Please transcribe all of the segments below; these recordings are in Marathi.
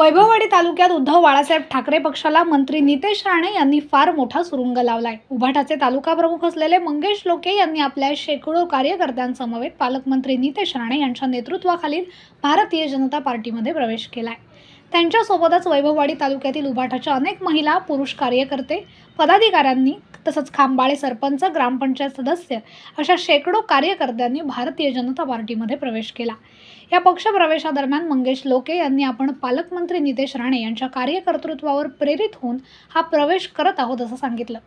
वैभववाडी तालुक्यात उद्धव बाळासाहेब ठाकरे पक्षाला मंत्री नितेश राणे यांनी फार मोठा सुरुंग लावलाय. उभाटाचे तालुका प्रमुख असलेले मंगेश लोके यांनी आपल्या शेकडो कार्यकर्त्यांसमवेत पालकमंत्री नितेश राणे यांच्या नेतृत्वाखालील भारतीय जनता पार्टीमध्ये प्रवेश केलाय. त्यांच्यासोबतच वैभववाडी तालुक्यातील उभाटाच्या अनेक महिला पुरुष कार्यकर्ते पदाधिकाऱ्यांनी तसंच खांबाळे सरपंच ग्रामपंचायत सदस्य अशा शेकडो कार्यकर्त्यांनी भारतीय जनता पार्टीमध्ये प्रवेश केला. या पक्षप्रवेशादरम्यान मंगेश लोके यांनी आपण पालकमंत्री नितेश राणे यांच्या कार्यकर्तृत्वावर प्रेरित होऊन हा प्रवेश करत आहोत असं सांगितलं.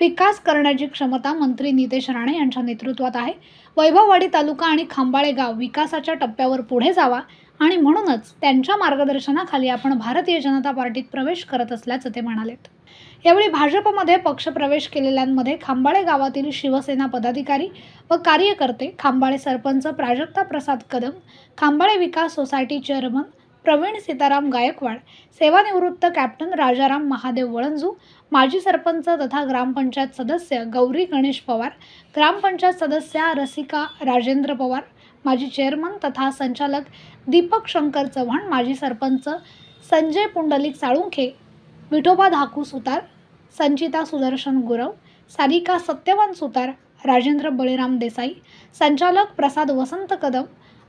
विकास करण्याची क्षमता मंत्री नितेश राणे यांच्या नेतृत्वात आहे. वैभववाडी तालुका आणि खांबाळे गाव विकासाच्या टप्प्यावर पुढे जावा आणि म्हणूनच त्यांच्या मार्गदर्शनाखाली आपण भारतीय जनता पार्टीत प्रवेश करत असल्याचं ते म्हणालेत. यावेळी भाजपमध्ये पक्षप्रवेश केलेल्यांमध्ये खांबाळे गावातील शिवसेना पदाधिकारी व कार्यकर्ते खांबाळे सरपंच प्राजक्ता प्रसाद कदम खांबाळे विकास सोसायटी चेअरमन प्रवीण सीताराम गायकवाड सेवानिवृत्त कॅप्टन राजाराम महादेव वळंजू माजी सरपंच तथा ग्रामपंचायत सदस्य गौरी गणेश पवार ग्रामपंचायत सदस्या रसिका राजेंद्र पवार माजी चेअरमन तथा संचालक दीपक शंकर चव्हाण माजी सरपंच संजय पुंडलिक साळुंखे विठोबा धाकू सुतार संचिता सुदर्शन गुरव सारिका सत्यवान सुतार राजेंद्र बळीराम देसाई संचालक प्रसाद वसंत कदम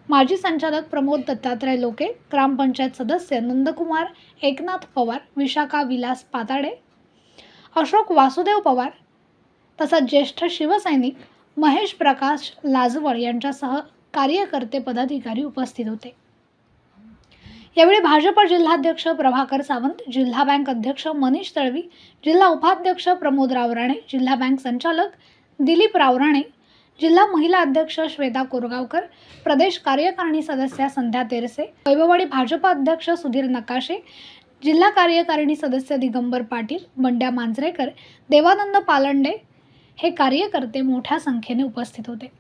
माजी संचालक प्रमोद दत्तात्रय लोके ग्रामपंचायत सदस्य नंदकुमार एकनाथ पवार विशाखा विलास पाताडे अशोक वासुदेव पवार तसंच ज्येष्ठ शिवसैनिक महेश प्रकाश लाजवळ यांच्यासह कार्यकर्ते पदाधिकारी उपस्थित होते. यावेळी भाजप जिल्हाध्यक्ष प्रभाकर सावंत जिल्हा बँक अध्यक्ष मनीष तळवी जिल्हा उपाध्यक्ष प्रमोद रावराणे जिल्हा बँक संचालक दिलीप रावराणे जिल्हा महिला अध्यक्ष श्वेता कोरगावकर प्रदेश कार्यकारिणी सदस्या संध्या तेरसे वैभववाडी भाजपा अध्यक्ष सुधीर नकाशे जिल्हा कार्यकारिणी सदस्य दिगंबर पाटील बंड्या मांजरेकर देवानंद पालंडे हे कार्यकर्ते मोठ्या संख्येने उपस्थित होते.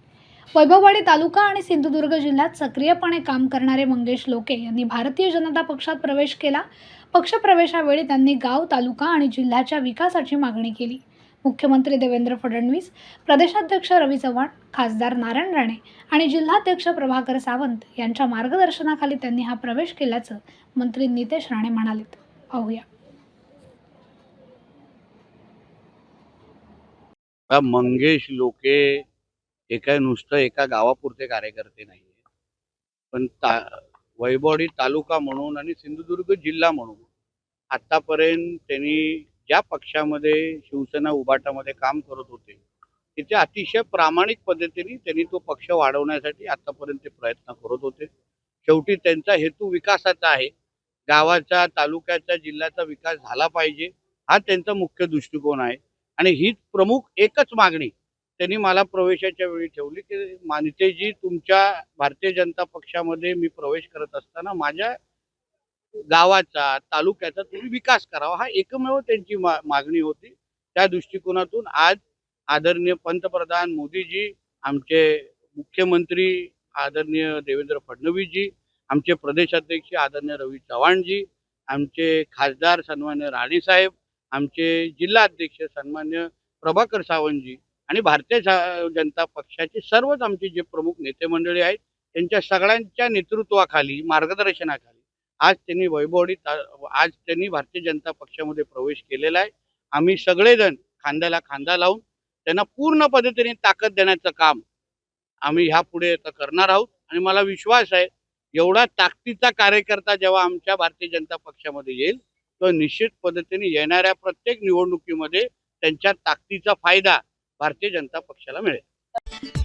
वैभववाडी तालुका आणि सिंधुदुर्ग जिल्ह्यात सक्रियपणे काम करणारे मंगेश लोके यांनी भारतीय जनता पक्षात प्रवेश केला. पक्षप्रवेशावेळी त्यांनी गाव तालुका आणि जिल्ह्याच्या विकासाची मागणी केली. मुख्यमंत्री देवेंद्र फडणवीस प्रदेशाध्यक्ष रवी चव्हाण खासदार नारायण राणे आणि जिल्हाध्यक्ष प्रभाकर सावंत यांच्या मार्गदर्शनाखाली त्यांनी हा प्रवेश केल्याचं मंत्री नितेश राणे म्हणालेत. पाहूया. मंगेश लोके हे काय नुसतं एका गावापुरते कार्यकर्ते नाही पण ता वैभवडी तालुका म्हणून आणि सिंधुदुर्ग जिल्हा म्हणून आतापर्यंत त्यांनी ज्या पक्षामध्ये शिवसेना उभाटामध्ये काम करत होते तिथे अतिशय प्रामाणिक पद्धतीने त्यांनी तो पक्ष वाढवण्यासाठी आतापर्यंत प्रयत्न करत होते. शेवटी त्यांचा हेतू विकासाचा आहे. गावाचा तालुक्याचा जिल्ह्याचा विकास झाला पाहिजे हा त्यांचा मुख्य दृष्टिकोन आहे. आणि हीच प्रमुख एकच मागणी त्यांनी मला प्रवेशाच्या वेळी ठेवली की मानितेजी तुमच्या भारतीय जनता पक्षामध्ये मी प्रवेश करत असताना माझ्या गावाचा तालुक्याचा तुम्ही विकास करावा. हा एकमेव त्यांची मा- मागणी होती. त्या दृष्टिकोनातून आज आदरणीय पंतप्रधान मोदीजी आमचे मुख्यमंत्री आदरणीय देवेंद्र फडणवीसजी आमचे प्रदेशाध्यक्ष आदरणीय रवी चव्हाणजी आमचे खासदार सन्मान्य राणेसाहेब आमचे जिल्हा अध्यक्ष सन्मान्य प्रभाकर सावंतजी आणि भारतीय जनता पक्षाचे सर्वच आमचे जे प्रमुख नेते मंडळी आहेत त्यांच्या सगळ्यांच्या नेतृत्वाखाली मार्गदर्शनाखाली आज त्यांनी वैभवडीत आज त्यांनी भारतीय जनता पक्षामध्ये प्रवेश केलेला आहे. आम्ही सगळेजण खांद्याला खांदा लावून त्यांना पूर्ण पद्धतीने ताकद देण्याचं काम आम्ही ह्या पुढे करणार आहोत. आणि मला विश्वास आहे एवढा ताकदीचा कार्यकर्ता जेव्हा आमच्या भारतीय जनता पक्षामध्ये येईल तो निश्चित पद्धतीने येणाऱ्या प्रत्येक निवडणुकीमध्ये त्यांच्या ताकदीचा फायदा भारतीय जनता पक्षाला मिळेल.